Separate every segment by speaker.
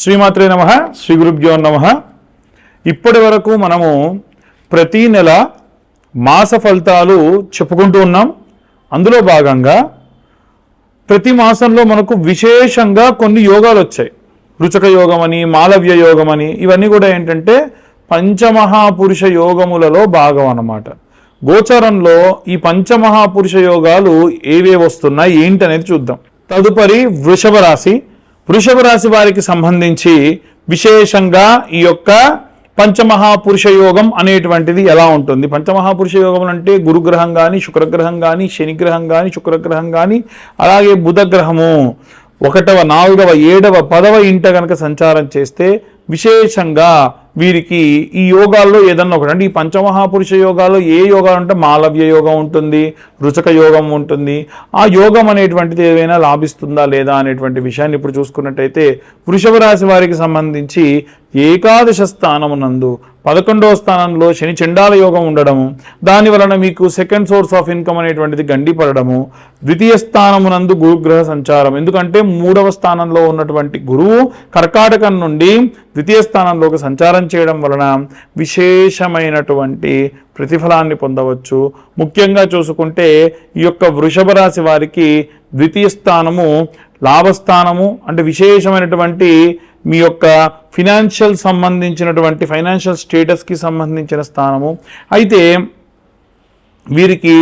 Speaker 1: శ్రీమాత్రే నమ శ్రీ గురుభ్యో నమ. ఇప్పటి వరకు మనము ప్రతి నెల మాస ఫలితాలు చెప్పుకుంటూ ఉన్నాం. అందులో భాగంగా ప్రతి మాసంలో మనకు విశేషంగా కొన్ని యోగాలు వచ్చాయి. రుచక యోగం అని మాలవ్య యోగం అని ఇవన్నీ కూడా ఏంటంటే పంచమహాపురుష యోగములలో భాగం అన్నమాట. గోచరంలో ఈ పంచమహాపురుష యోగాలు ఏవే వస్తున్నాయి ఏంటనేది చూద్దాం. తదుపరి వృషభ రాశి. వృషభ రాశి వారికి సంబంధించి విశేషంగా ఈ యొక్క పంచమహాపురుష యోగం అనేటువంటిది ఎలా ఉంటుంది? పంచమహాపురుష యోగం అంటే గురుగ్రహం కానీ శుక్రగ్రహం కానీ శనిగ్రహం కానీ శుక్రగ్రహం కానీ అలాగే బుధగ్రహము. ఒకటవ నాలుగవ ఏడవ పదవ ఇంట కనుక సంచారం చేస్తే విశేషంగా వీరికి ఈ యోగాల్లో ఏదన్నా ఒకటి అంటే ఈ పంచమహాపురుష యోగాల్లో ఏ యోగాలు అంటే మాలవ్య యోగం ఉంటుంది రుచక యోగం ఉంటుంది. ఆ యోగం అనేటువంటిది ఏదైనా లాభిస్తుందా లేదా అనేటువంటి విషయాన్ని ఇప్పుడు చూసుకున్నట్టయితే వృషభ రాశి వారికి సంబంధించి ఏకాదశ స్థానమునందు పదకొండవ స్థానంలో శని చండాల యోగం ఉండడము దాని వలన మీకు సెకండ్ సోర్స్ ఆఫ్ ఇన్కమ్ అనేటువంటిది గండిపడము ద్వితీయ స్థానమునందు గురుగ్రహ సంచారం. ఎందుకంటే మూడవ స్థానంలో ఉన్నటువంటి గురువు కర్కాటకం నుండి ద్వితీయ స్థానంలోకి సంచారం చేయడం వలన విశేషమైనటువంటి ప్రతిఫలాన్ని పొందవచ్చు. ముఖ్యంగా చూసుకుంటే ఈ యొక్క వృషభ రాశి వారికి ద్వితీయ స్థానము లాభస్థానము అంటే విశేషమైనటువంటి మీ యొక్క ఫినాన్షియల్ సంబంధించినటువంటి ఫైనాన్షియల్ స్టేటస్కి సంబంధించిన స్థానము. అయితే వీరికి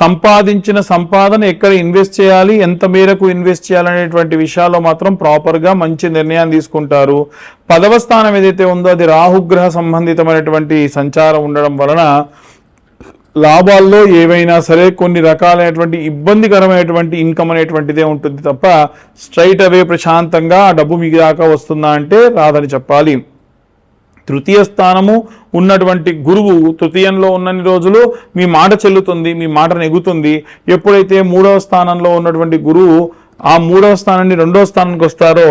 Speaker 1: సంపాదించిన సంపాదన ఎక్కడ ఇన్వెస్ట్ చేయాలి ఎంత మేరకు ఇన్వెస్ట్ చేయాలనేటువంటి విషయాల్లో మాత్రం ప్రాపర్గా మంచి నిర్ణయాన్ని తీసుకుంటారు. పదవ స్థానం ఏదైతే ఉందో అది రాహుగ్రహ సంబంధితమైనటువంటి సంచారం ఉండడం వలన లాభాల్లో ఏవైనా సరే కొన్ని రకాలైనటువంటి ఇబ్బందికరమైనటువంటి ఇన్కమ్ అనేటువంటిదే ఉంటుంది తప్ప స్ట్రైట్ అవే ప్రశాంతంగా ఆ డబ్బు మీకు దాకా వస్తుందా అంటే రాదని చెప్పాలి. తృతీయ స్థానము ఉన్నటువంటి గురువు తృతీయంలో ఉన్నన్ని రోజులు మీ మాట చెల్లుతుంది మీ మాట నెగుతుంది ఎప్పుడైతే మూడవ స్థానంలో ఉన్నటువంటి గురువు ఆ మూడవ స్థానాన్ని రెండవ స్థానానికి వస్తారో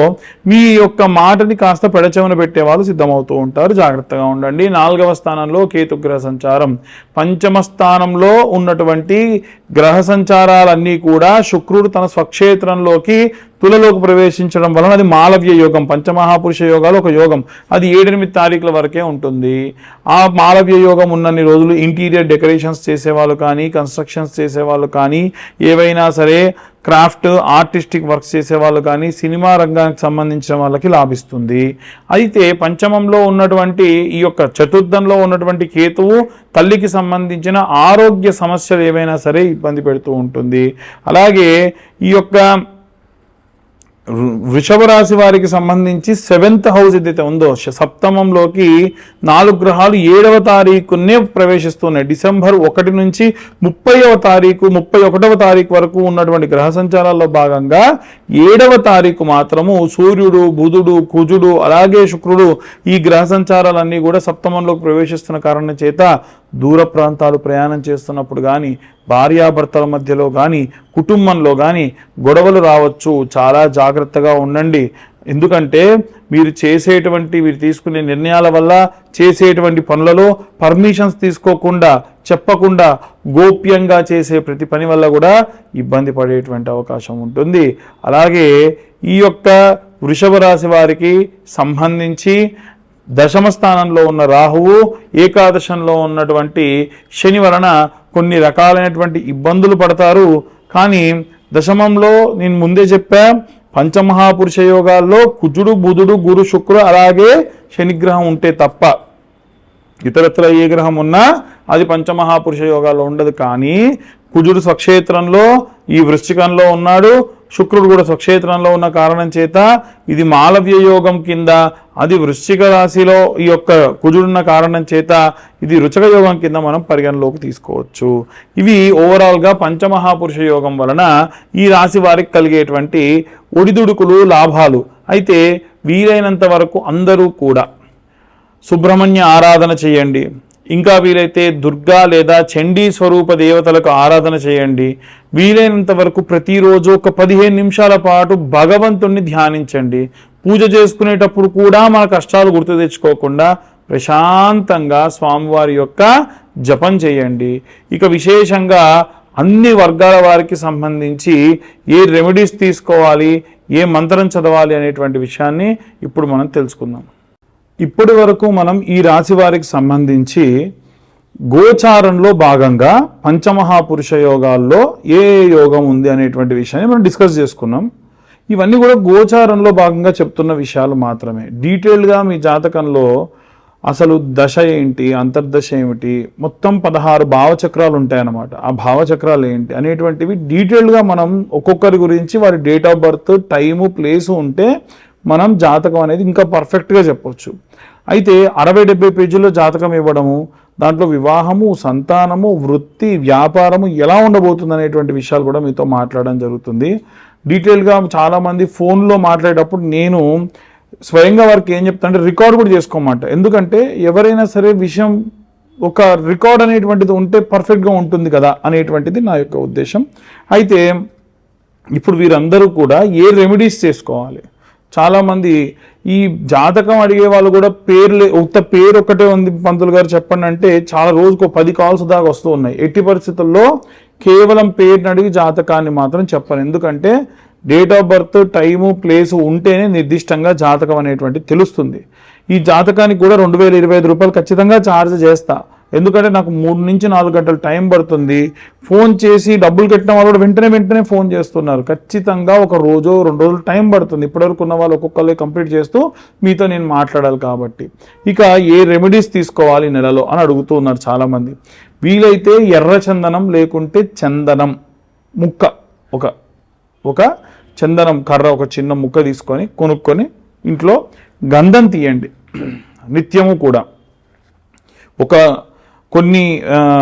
Speaker 1: మీ యొక్క మాటని కాస్త పెడచెవన పెట్టే వాళ్ళు సిద్ధమవుతూ ఉంటారు. జాగ్రత్తగా ఉండండి. నాలుగవ స్థానంలో కేతుగ్రహ సంచారం. పంచమ స్థానంలో ఉన్నటువంటి గ్రహ సంచారాలన్నీ కూడా శుక్రుడు తన స్వక్షేత్రంలోకి తులలోకి ప్రవేశించడం వలన అది మాలవ్య యోగం పంచమహాపురుష యోగాలు ఒక యోగం. అది ఏడెనిమిది తారీఖుల వరకే ఉంటుంది. ఆ మాలవ్య యోగం ఉన్నన్ని రోజులు ఇంటీరియర్ డెకరేషన్స్ చేసేవాళ్ళు కానీ కన్స్ట్రక్షన్స్ చేసేవాళ్ళు కానీ ఏవైనా సరే క్రాఫ్ట్ ఆర్టిస్టిక్ వర్క్స్ చేసేవాళ్ళు కానీ సినిమా రంగానికి సంబంధించిన వాళ్ళకి లాభిస్తుంది. అయితే పంచమంలో ఉన్నటువంటి ఈ యొక్క చతుర్థంలో ఉన్నటువంటి కేతువు తల్లికి సంబంధించిన ఆరోగ్య సమస్యలు ఏవైనా సరే ఇబ్బంది పెడుతూ ఉంటుంది. అలాగే ఈ యొక్క వృషభ రాశి వారికి సంబంధించి సెవెంత్ హౌస్ ఏదైతే ఉందో సప్తమంలోకి నాలుగు గ్రహాలు ఏడవ తారీఖునే ప్రవేశిస్తున్నాయి. డిసెంబర్ ఒకటి నుంచి ముప్పైవ తారీఖు ముప్పై ఒకటవ తారీఖు వరకు ఉన్నటువంటి గ్రహ సంచారాల్లో భాగంగా ఏడవ తారీఖు మాత్రము సూర్యుడు బుధుడు కుజుడు అలాగే శుక్రుడు ఈ గ్రహ సంచారాలన్నీ కూడా సప్తమంలోకి ప్రవేశిస్తున్న కారణం చేత దూర ప్రాంతాలు ప్రయాణం చేస్తున్నప్పుడు కానీ భార్యాభర్తల మధ్యలో కానీ కుటుంబంలో కానీ గొడవలు రావచ్చు. చాలా జాగ్రత్తగా ఉండండి. ఎందుకంటే మీరు చేసేటువంటి మీరు తీసుకునే నిర్ణయాల వల్ల చేసేటువంటి పనులలో పర్మిషన్స్ తీసుకోకుండా చెప్పకుండా గోప్యంగా చేసే ప్రతి పని వల్ల కూడా ఇబ్బంది పడేటువంటి అవకాశం ఉంటుంది. అలాగే ఈ యొక్క వృషభ రాశి వారికి సంబంధించి దశమ స్థానంలో ఉన్న రాహువు ఏకాదశంలో ఉన్నటువంటి శని వలన కొన్ని రకాలైనటువంటి ఇబ్బందులు పడతారు. కానీ దశమంలో నేను ముందే చెప్పా పంచమహాపురుష యోగాల్లో కుజుడు బుధుడు గురు శుక్ర అలాగే శనిగ్రహం ఉంటే తప్ప ఇతరత్ర ఏ గ్రహం ఉన్నా అది పంచమహాపురుష యోగాల్లో ఉండదు. కానీ కుజుడు స్వక్షేత్రంలో ఈ వృశ్చికంలో ఉన్నాడు. శుక్రుడు కూడా స్వక్షేత్రంలో ఉన్న కారణం చేత ఇది మాలవ్య యోగం కింద అది వృశ్చిక రాశిలో ఈ యొక్క కుజుడున్న కారణం చేత ఇది రుచక యోగం కింద మనం పరిగణలోకి తీసుకోవచ్చు. ఇవి ఓవరాల్గా పంచమహాపురుష యోగం వలన ఈ రాశి వారికి కలిగేటువంటి ఒడిదుడుకులు లాభాలు. అయితే వీలైనంత వరకు అందరూ కూడా సుబ్రహ్మణ్య ఆరాధన చేయండి. ఇంకా వీలైతే దుర్గా లేదా చండీ స్వరూప దేవతలకు ఆరాధన చేయండి. వీలైనంత వరకు ప్రతిరోజు ఒక పదిహేను నిమిషాల పాటు భగవంతుణ్ణి ధ్యానించండి. పూజ చేసుకునేటప్పుడు కూడా మన కష్టాలు గుర్తు తెచ్చుకోకుండా ప్రశాంతంగా స్వామివారి యొక్క జపం చేయండి. ఇక విశేషంగా అన్ని వర్గాల వారికి సంబంధించి ఏ రెమెడీస్ తీసుకోవాలి ఏ మంత్రం చదవాలి అనేటువంటి విషయాన్ని ఇప్పుడు మనం తెలుసుకుందాం. ఇప్పటి వరకు మనం ఈ రాశి వారికి సంబంధించి గోచారంలో భాగంగా పంచమహాపురుష యోగాల్లో ఏ ఏ యోగం ఉంది అనేటువంటి విషయాన్ని మనం డిస్కస్ చేసుకున్నాం. ఇవన్నీ కూడా గోచారంలో భాగంగా చెప్తున్న విషయాలు మాత్రమే. డీటెయిల్గా మీ జాతకంలో అసలు దశ ఏంటి అంతర్దశ ఏమిటి మొత్తం పదహారు భావచక్రాలు ఉంటాయన్నమాట. ఆ భావచక్రాలు ఏంటి అనేటువంటివి డీటెయిల్గా మనం ఒక్కొక్కరి గురించి వారి date of birth time place ఉంటే మనం జాతకం అనేది ఇంకా పర్ఫెక్ట్గా చెప్పొచ్చు. అయితే అరవై డెబ్బై పేజీల్లో జాతకం ఇవ్వడము దాంట్లో వివాహము సంతానము వృత్తి వ్యాపారము ఎలా ఉండబోతుంది అనేటువంటి విషయాలు కూడా మీతో మాట్లాడడం జరుగుతుంది. డీటెయిల్గా చాలామంది ఫోన్లో మాట్లాడేటప్పుడు నేను స్వయంగా వారికి ఏం చెప్తానంటే రికార్డ్ కూడా చేసుకోమంట. ఎందుకంటే ఎవరైనా సరే విషయం ఒక రికార్డ్ అనేటువంటిది ఉంటే పర్ఫెక్ట్గా ఉంటుంది కదా అనేటువంటిది నా యొక్క ఉద్దేశం. అయితే ఇప్పుడు వీరందరూ కూడా ఏ రెమెడీస్ చేసుకోవాలి? చాలామంది ఈ జాతకం అడిగే వాళ్ళు కూడా పేర్లు ఉత్త పేరు ఒక్కటే ఉంది పంతులు గారు చెప్పండి అంటే చాలా రోజుకు పది కాల్స్ దాకా వస్తూ ఉన్నాయి. ఎట్టి పరిస్థితుల్లో కేవలం పేరుని అడిగి జాతకాన్ని మాత్రం చెప్పను ఎందుకంటే date of birth time place ఉంటేనే నిర్దిష్టంగా జాతకం అనేటువంటి తెలుస్తుంది. ఈ జాతకానికి కూడా రెండు వేల ఇరవై ఐదు రూపాయలు ఖచ్చితంగా ఛార్జ్ చేస్తా. ఎందుకంటే నాకు మూడు నుంచి నాలుగు గంటలు టైం పడుతుంది. ఫోన్ చేసి డబ్బులు కట్టిన వాళ్ళు కూడా వెంటనే వెంటనే ఫోన్ చేస్తున్నారు. ఖచ్చితంగా ఒక రోజు రెండు రోజులు టైం పడుతుంది. ఇప్పటివరకు ఉన్న వాళ్ళు ఒక్కొక్కరు కంప్లీట్ చేస్తూ మీతో నేను మాట్లాడాలి కాబట్టి. ఇక ఏ రెమెడీస్ తీసుకోవాలి నెలలో అని అడుగుతున్నారు చాలామంది. వీలైతే ఎర్ర చందనం లేకుంటే చందనం ముక్క ఒక ఒక చందనం కర్ర ఒక చిన్న ముక్క తీసుకొని కొనుక్కొని ఇంట్లో గంధం తీయండి. నిత్యము కూడా. ఒక కొన్ని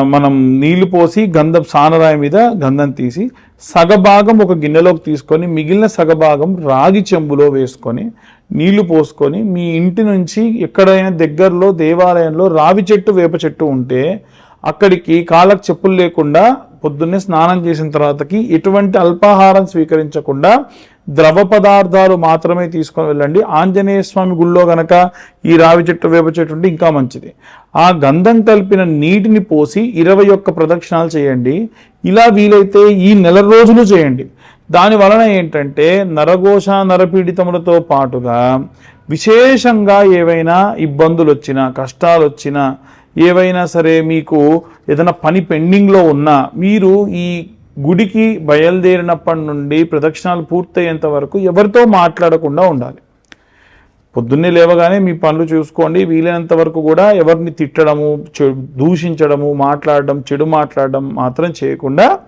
Speaker 1: మనం నీళ్ళు పోసి గంధం సానరాయి మీద గంధం తీసి సగభాగం ఒక గిన్నెలోకి తీసుకొని మిగిలిన సగభాగం రాగి చెంబులో వేసుకొని నీళ్ళు పోసుకొని మీ ఇంటి నుంచి ఎక్కడైనా దగ్గరలో దేవాలయంలో రావి చెట్టు వేప చెట్టు ఉంటే అక్కడికి కాళ్ళకు చెప్పులు లేకుండా పొద్దున్నే స్నానం చేసిన తర్వాతకి ఎటువంటి అల్పాహారం స్వీకరించకుండా ద్రవ పదార్థాలు మాత్రమే తీసుకొని వెళ్ళండి. ఆంజనేయ స్వామి గుళ్ళో గనక ఈ రావి చెట్టు వేప చెట్టు ఉంటే ఇంకా మంచిది. ఆ గంధం కలిపిన నీటిని పోసి ఇరవై ఒక్క ప్రదక్షిణాలు చేయండి. ఇలా వీలైతే ఈ నెల రోజులు చేయండి. దాని వలన ఏంటంటే నరఘోష నరపీడితములతో పాటుగా విశేషంగా ఏవైనా ఇబ్బందులు వచ్చినా కష్టాలు వచ్చినా ఏవైనా సరే మీకు ఏదైనా పని పెండింగ్లో ఉన్నా మీరు ఈ గుడికి బయలుదేరినప్పటి నుండి ప్రదక్షిణాలు పూర్తయ్యేంత వరకు ఎవరితో మాట్లాడకుండా ఉండాలి. పొద్దున్నే లేవగానే మీ పనులు చూసుకోండి. వీలైనంత వరకు కూడా ఎవరిని తిట్టడము చె- దూషించడము మాట్లాడడం చెడు మాట్లాడడం మాత్రం చేయకుండా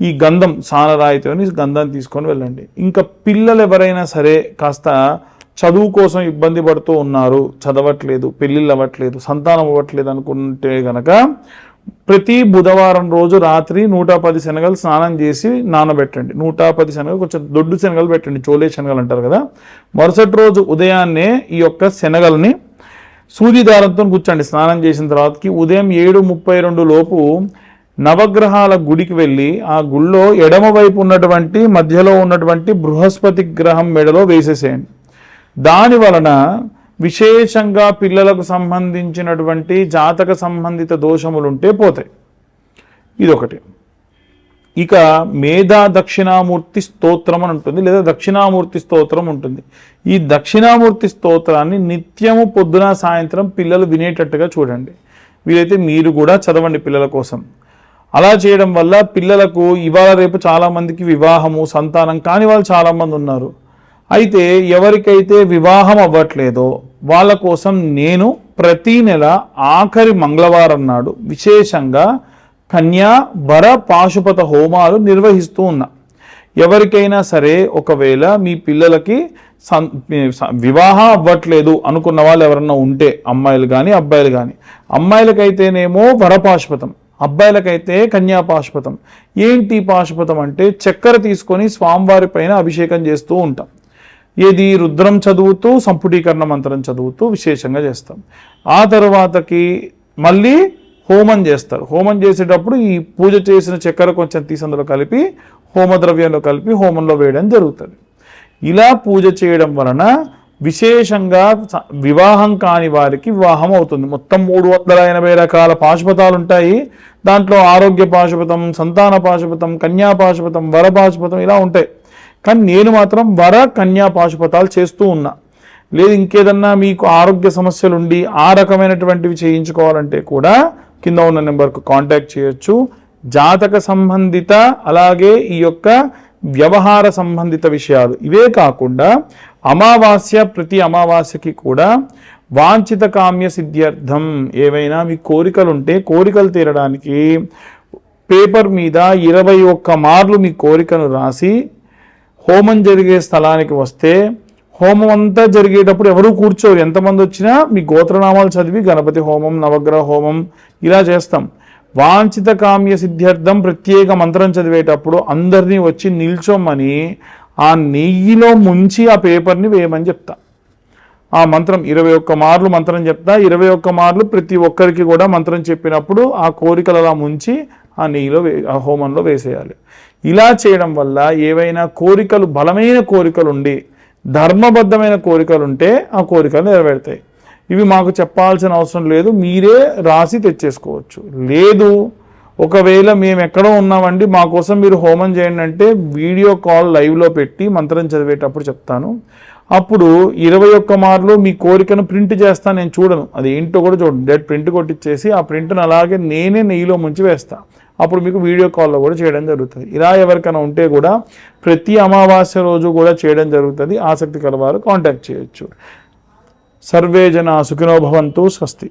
Speaker 1: ఈ గంధం సానరాయితోని గంధం తీసుకొని వెళ్ళండి. ఇంకా పిల్లలు ఎవరైనా సరే కాస్త చదువు కోసం ఇబ్బంది పడుతూ ఉన్నారు చదవట్లేదు పెళ్ళిళ్ళు అవ్వట్లేదు సంతానం అవ్వట్లేదు అనుకుంటే గనక ప్రతి బుధవారం రోజు రాత్రి నూట పది శనగలు స్నానం చేసి నానబెట్టండి. నూట పది శనగలు కొంచెం దొడ్డు శనగలు పెట్టండి. చోలే శనగలు అంటారు కదా. మరుసటి రోజు ఉదయాన్నే ఈ యొక్క శనగల్ని సూది దారంతో కూర్చోండి స్నానం చేసిన తర్వాతకి ఉదయం ఏడు ముప్పై రెండు లోపు నవగ్రహాల గుడికి వెళ్ళి ఆ గుళ్ళో ఎడమ వైపు ఉన్నటువంటి మధ్యలో ఉన్నటువంటి బృహస్పతి గ్రహం మెడలో వేసేసేయండి. దాని వలన విశేషంగా పిల్లలకు సంబంధించినటువంటి జాతక సంబంధిత దోషములుంటే పోతాయి ఇదొకటి. ఇక మేధా దక్షిణామూర్తి స్తోత్రం అని ఉంటుంది లేదా దక్షిణామూర్తి స్తోత్రం ఉంటుంది ఈ దక్షిణామూర్తి స్తోత్రాన్ని నిత్యము పొద్దున సాయంత్రం పిల్లలు వినేటట్టుగా చూడండి. వీలైతే మీరు కూడా చదవండి పిల్లల కోసం. అలా చేయడం వల్ల పిల్లలకు ఇవాళ రేపు చాలామందికి వివాహము సంతానం కాని వాళ్ళు చాలామంది ఉన్నారు అయితే ఎవరికైతే వివాహం అవ్వట్లేదో వాళ్ళ కోసం నేను ప్రతి నెల ఆఖరి మంగళవారం నాడు విశేషంగా కన్యా వర పాశుపత హోమాలు నిర్వహిస్తూ ఉన్నా. ఎవరికైనా సరే ఒకవేళ మీ పిల్లలకి వివాహం అవ్వట్లేదు అనుకున్న వాళ్ళు ఎవరన్నా ఉంటే అమ్మాయిలు కానీ అబ్బాయిలు కానీ అమ్మాయిలకైతేనేమో వరపాశుపతం అబ్బాయిలకైతే కన్యాపాశుపతం ఏంటి పాశుపతం అంటే చక్కెర తీసుకొని స్వామివారి పైన అభిషేకం చేస్తూ ఉంటాం. ఏది రుద్రం చదువుతూ సంపుటీకరణ మంత్రం చదువుతూ విశేషంగా చేస్తాం. ఆ తర్వాతకి మళ్ళీ హోమం చేస్తారు. హోమం చేసేటప్పుడు ఈ పూజ చేసిన చక్కెర కొంచెం తీసి అందులో కలిపి హోమద్రవ్యంలో కలిపి హోమంలో వేయడం జరుగుతుంది. ఇలా పూజ చేయడం వలన విశేషంగా వివాహం కాని వారికి వివాహం అవుతుంది. మొత్తం మూడు వందల ఎనభై రకాల పాశుపతాలు ఉంటాయి దాంట్లో ఆరోగ్య పాశుపతం సంతాన పాశుపతం కన్యా పాశుపతం వర పాశుపతం ఇలా ఉంటాయి. కానీ నేను మాత్రం వర కన్యా పాశుపతాలు చేస్తూ ఉన్నా. లేదు ఇంకేదన్నా మీకు ఆరోగ్య సమస్యలు ఉండి ఆ రకమైనటువంటివి చేయించుకోవాలంటే కూడా కింద ఉన్న నెంబర్కు కాంటాక్ట్ చేయొచ్చు. జాతక సంబంధిత అలాగే ఈ యొక్క వ్యవహార సంబంధిత విషయాలు. ఇవే కాకుండా అమావాస్య ప్రతి అమావాస్యకి కూడా వాంఛిత కామ్య సిద్ధ్యర్థం ఏవైనా మీ కోరికలు ఉంటే కోరికలు తీరడానికి పేపర్ మీద ఇరవై ఒక్క మార్లు మీ కోరికను రాసి హోమం జరిగే స్థలానికి వస్తే హోమం అంతా జరిగేటప్పుడు ఎవరు కూర్చోరు? ఎంతమంది వచ్చినా మీ గోత్రనామాలు చదివి గణపతి హోమం నవగ్రహ హోమం ఇలా చేస్తాం. వాంఛిత కామ్య సిద్ధ్యర్థం ప్రత్యేక మంత్రం చదివేటప్పుడు అందరినీ వచ్చి నిల్చోమని ఆ నెయ్యిలో ముంచి ఆ పేపర్ని వేయమని చెప్తా. ఆ మంత్రం ఇరవై ఒక్క మార్లు మంత్రం చెప్తా. ఇరవై ఒక్క మార్లు ప్రతి ఒక్కరికి కూడా మంత్రం చెప్పినప్పుడు ఆ కోరికలు అలా ముంచి ఆ నెయ్యిలో వే ఆ హోమంలో వేసేయాలి. ఇలా చేయడం వల్ల ఏవైనా కోరికలు బలమైన కోరికలు ఉండి ధర్మబద్ధమైన కోరికలు ఉంటే ఆ కోరికలు నెరవేరుతాయి. ఇవి మాకు చెప్పాల్సిన అవసరం లేదు మీరే రాసి తెచ్చేసుకోవచ్చు. లేదు ఒకవేళ మేము ఎక్కడో ఉన్నామండి మా కోసం మీరు హోమం చేయండి అంటే వీడియో కాల్ లైవ్లో పెట్టి మంత్రం చదివేటప్పుడు చెప్తాను. అప్పుడు ఇరవై ఒక్క మార్లు మీ కోరికను ప్రింట్ చేస్తాను నేను చూడను. అది ఏంటో కూడా చూడండి. డెడ్ ప్రింట్ కొట్టించేసి ఆ ప్రింట్ను అలాగే నేనే నెయ్యిలో ముంచి వేస్తాను అప్పుడు మీకు వీడియో కాల్లో కూడా చేయడం జరుగుతుంది. ఇలా ఎవరికైనా ఉంటే కూడా ప్రతి అమావాస్య రోజు కూడా చేయడం జరుగుతుంది. ఆసక్తి కలవారు కాంటాక్ట్ చేయొచ్చు. సర్వే జన సుఖినోభవంతో స్వస్తి.